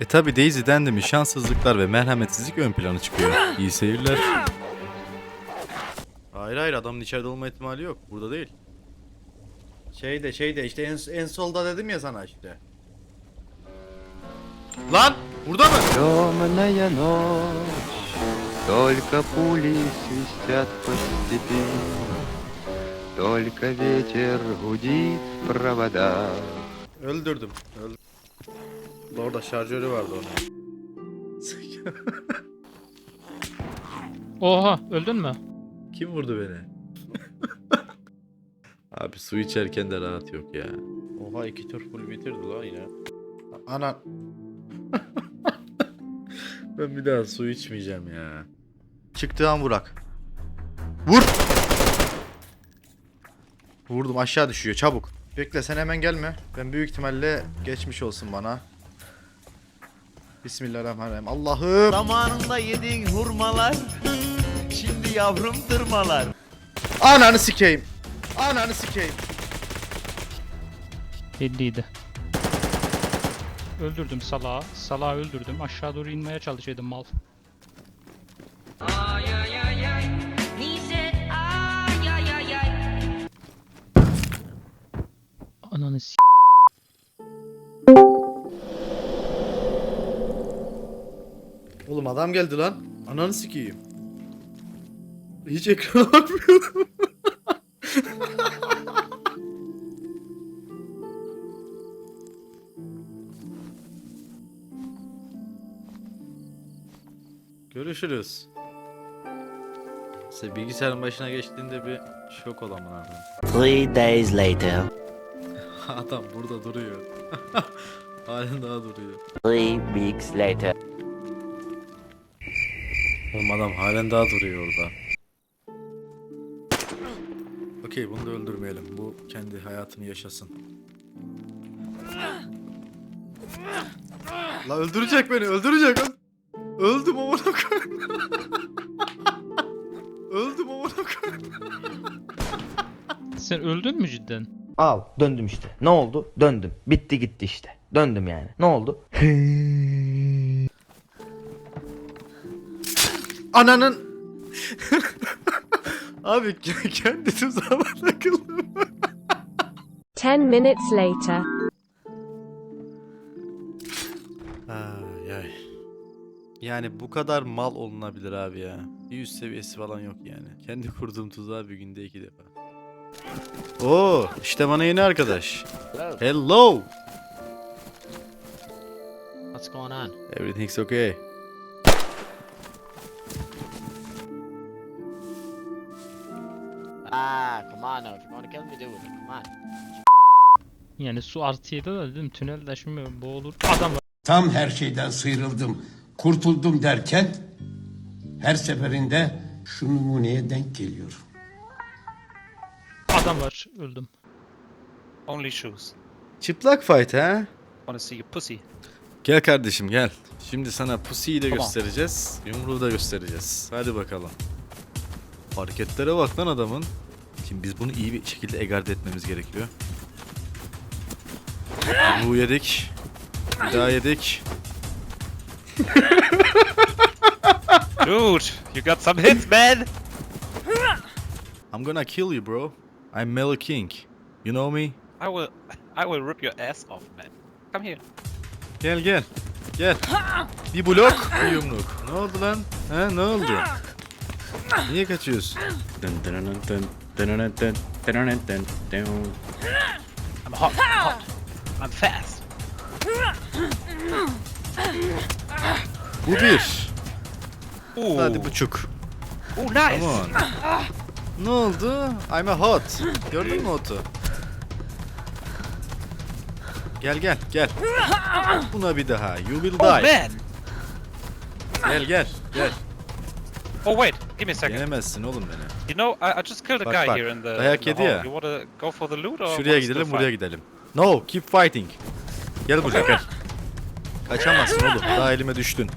E tabi Daisy'den de mi şanssızlıklar ve merhametsizlik ön plana çıkıyor. İyi seyirler. Hayır hayır adamın içeride olma ihtimali yok. Burada değil. Şeyde şeyde işte en, en solda dedim ya sana işte. Lan! Burada mı? Темная ночь, только пули свистят по степи, Только ветер гудит в провода. Öldürdüm. Öldürdüm. Orada şarjörü vardı onun. Oha öldün mü? Kim vurdu beni? Abi su içerken de rahat yok ya. Oha iki tur full bitirdi lan yine. Ana. ben bir daha su içmeyeceğim ya. Çıktığı an vurak. Vur! Vurdum aşağı düşüyor çabuk. Bekle sen hemen gelme. Ben büyük ihtimalle geçmiş olsun bana. Bismillahirrahmanirrahim. Allah'ım. Zamanında yediğin hurmalar Şimdi yavrum tırmalar Ananı sikeyim. Ananı sikeyim. Belliydi. Öldürdüm salağı. Salağı öldürdüm. Aşağı doğru inmeye çalışıyordum mal. Oğlum adam geldi lan. Ananı sikeyim. Hiç ekrana bakmıyorum. Görüşürüz. Sen bilgisayarın başına geçtiğinde bir şok olamın abi. Three days later Adam burada duruyor. Halen daha duruyor. Three weeks later Oğlum adam halen daha duruyor orada. Okey bunu da öldürmeyelim. Bu kendi hayatını yaşasın. La öldürecek beni öldürecek. Öl- Öldüm amına koyayım. Öldüm amına koyayım. Sen öldün mü cidden? Al döndüm işte. Ne oldu? Döndüm. Bitti gitti işte. Döndüm yani. Ne oldu? Ananın Abi ke- kendi tuzağıma takıldım. 10 minutes later. Ay ay. Yani bu kadar mal olunabilir abi ya. Bir üst seviyesi falan yok yani. Kendi kurduğum tuzağı bir günde iki defa. Oo, işte bana yeni arkadaş. Hello. What's going on? Everything's okay. Ah, come on now. If you're gonna kill me, do it. Come on. Yani su artıydı da dedim tünelde şimdi boğulur. Adam var. Tam her şeyden sıyrıldım, kurtuldum derken her seferinde şu numuneye denk geliyorum. Adam var. Öldüm. Only shoes. Çıplak fight ha? Wanna see your pussy? Gel kardeşim gel. Şimdi sana pusy'yi de Tamam. göstereceğiz. Yumruğu da göstereceğiz. Hadi bakalım. Hareketlere bak lan adamın. Şimdi biz bunu iyi bir şekilde egard etmemiz gerekiyor. Yumruğu yedik. Bir daha yedik. Dude, you got some hits, man! I'm gonna kill you bro. I'm Melo King. You know me? I will, I will rip your ass off, man. Come here. Gel gel. Gel. Bir blok, bir yumruk. Ne oldu lan? Ha ne oldu? Niye kaçıyorsun? I'm hot, hot. I'm fast. Bu bir. Ooh, Hadi buçuk. Ooh, nice. Come on. Ne oldu? I'm a hot. Gördün mü otu? Gel gel gel. Buna bir daha. You will Oh, die. man. Gel gel gel. Oh, wait. Give me a second. Yenemezsin oğlum beni. You know, I, I just killed a Bak, guy bak. here in the, Dayak in the yedi hall. You wanna go for the loot or Şuraya gidelim buraya fight? gidelim. No keep fighting. Gel buraya gel. Kaçamazsın oğlum. Daha elime düştün.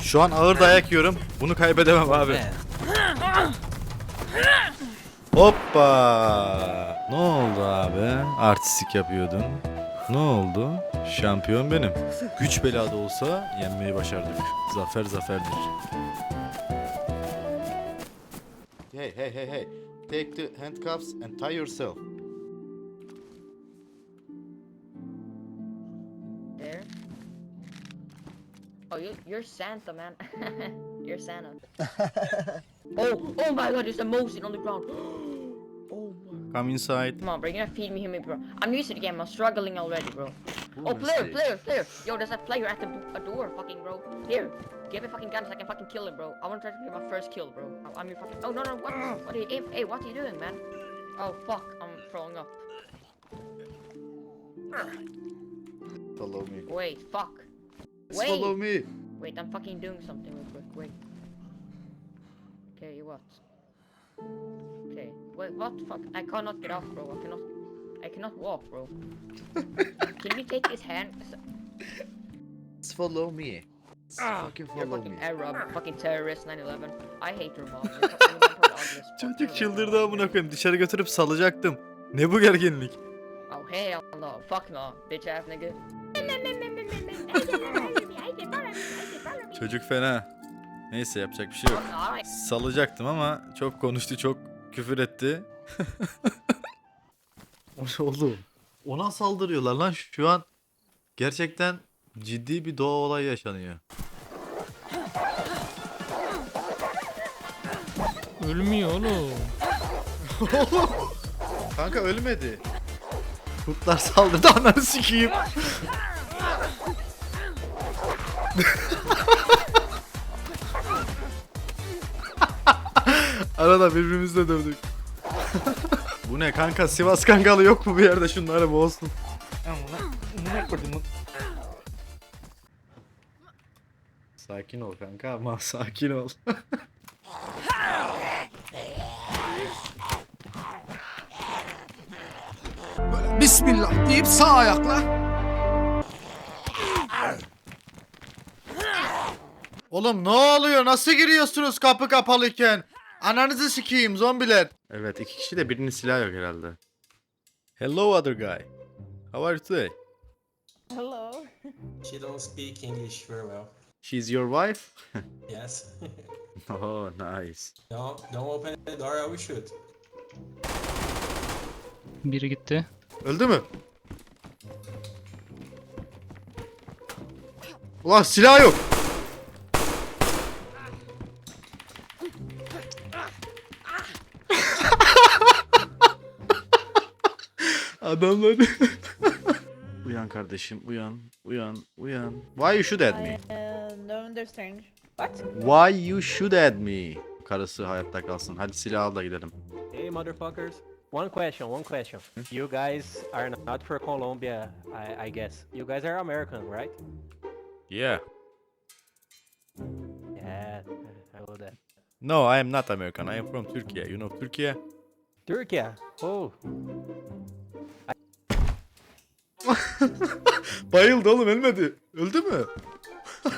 Şu an ağır dayak yiyorum. Bunu kaybedemem abi. Hoppa. Ne oldu abi? Artistik yapıyordun. Ne oldu? Şampiyon benim. Güç belada olsa yenmeyi başardık. Zafer zaferdir. Hey hey hey hey. Take the handcuffs and tie yourself. There. Oh, you, you're Santa, man. you're Santa. oh, oh my god, there's a mouse on the ground. oh my. Come inside. Come on, bro, you're gonna feed me bro. I'm used to the game, I'm struggling already, bro. Oh, player, player, player. Yo, there's a player at the a door, fucking, bro. Here, give me fucking guns, I can fucking kill him, bro. I wanna try to get my first kill, bro. I- I'm your fucking. Oh, no, no, what? What are you. Hey, hey, what are you doing, man? Oh, fuck, I'm throwing up. Follow me. Wait, fuck. Follow Wait, me. wait, I'm fucking doing something real quick, wait. Okay, what? Okay, wait, what? Fuck, I cannot get off, bro. I cannot. I cannot walk, bro. Can you take his hand? S- Follow me. Ah, Fucking You're follow fucking me. Arab, fucking terrorist 9/11. I hate your mom. You're fucking- Çocuk çıldırdı amına koyayım. Dışarı götürüp salacaktım. Ne bu gerginlik? Oh hell no, fuck no, bitch ass nigga. Çocuk fena. Neyse yapacak bir şey yok. Alright. Salacaktım ama çok konuştu, çok küfür etti. Oğlum? Ona saldırıyorlar lan şu an. Gerçekten ciddi bir doğa olayı yaşanıyor. Ölmüyor oğlum. Kanka ölmedi. Kurtlar saldırdı ananı sikeyim. Arada birbirimizle dövdük. Bu ne kanka Sivas kankalı yok mu bir yerde şunları boğulsun. Sakin ol kanka ama sakin ol. Bismillah deyip sağ ayakla. Oğlum ne oluyor? Nasıl giriyorsunuz kapı kapalıyken? Ananızı sikeyim zombiler. Evet iki kişi de birinin silahı yok herhalde. Hello other guy. How are you today? Hello. She don't speak English very well. She's your wife? Yes. Oh nice. don't don't open the door. I will shoot. Biri gitti. Öldü mü? Ulan silah yok. Adamlar. uyan kardeşim, uyan, uyan, uyan. Why you should at me? no understand. What? Why you should at me? Karısı hayatta kalsın. Hadi silah al da gidelim. Hey, motherfuckers. One question. One question. You guys are not for Colombia, I, I guess. You guys are American, right? Yeah. Yeah, I know that. No, I am not American. I am from Turkey. You know Turkey? Turkey. Oh, Bayıldı oğlum ölmedi. Öldü mü?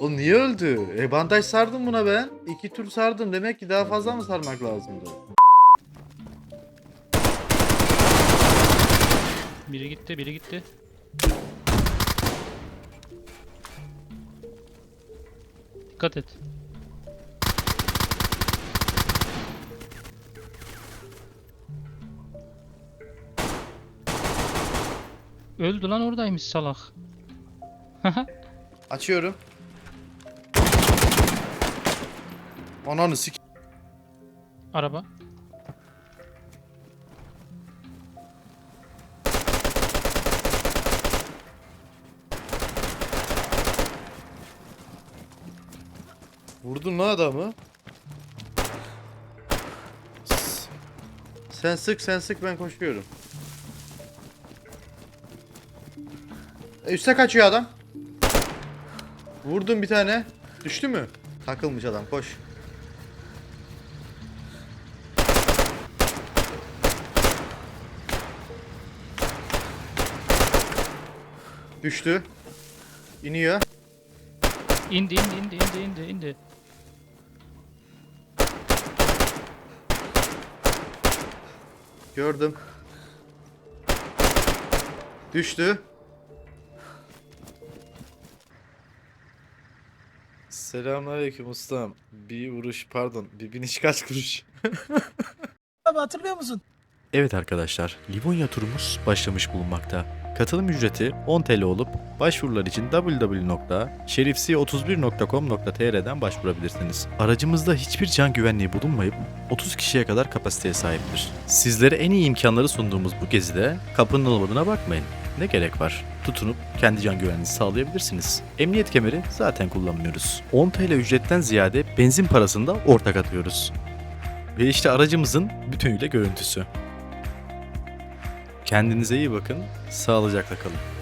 o niye öldü? E bandaj sardım buna ben. İki tur sardım. Demek ki daha fazla mı sarmak lazımdı? Biri gitti, biri gitti. Dikkat et. Öldü lan oradaymış salak. Açıyorum. Ananı sik... Araba. Vurdun lan adamı. Sen sık sen sık ben koşuyorum. E, üste kaçıyor adam. Vurdum bir tane. Düştü mü? Takılmış adam koş. Düştü. İniyor. İndi, indi, indi, indi, indi, indi. Gördüm. Düştü. Selamünaleyküm ustam. Bir vuruş pardon. Bir biniş kaç kuruş? Abi hatırlıyor musun? Evet arkadaşlar, Livonya turumuz başlamış bulunmakta. Katılım ücreti 10 TL olup başvurular için www.şerifsi31.com.tr'den başvurabilirsiniz. Aracımızda hiçbir can güvenliği bulunmayıp 30 kişiye kadar kapasiteye sahiptir. Sizlere en iyi imkanları sunduğumuz bu gezide kapının olmadığına bakmayın. Ne gerek var? Tutunup kendi can güvenliğinizi sağlayabilirsiniz. Emniyet kemeri zaten kullanmıyoruz. 10 TL ücretten ziyade benzin parasını da ortak atıyoruz. Ve işte aracımızın bütünüyle görüntüsü. Kendinize iyi bakın, sağlıcakla kalın.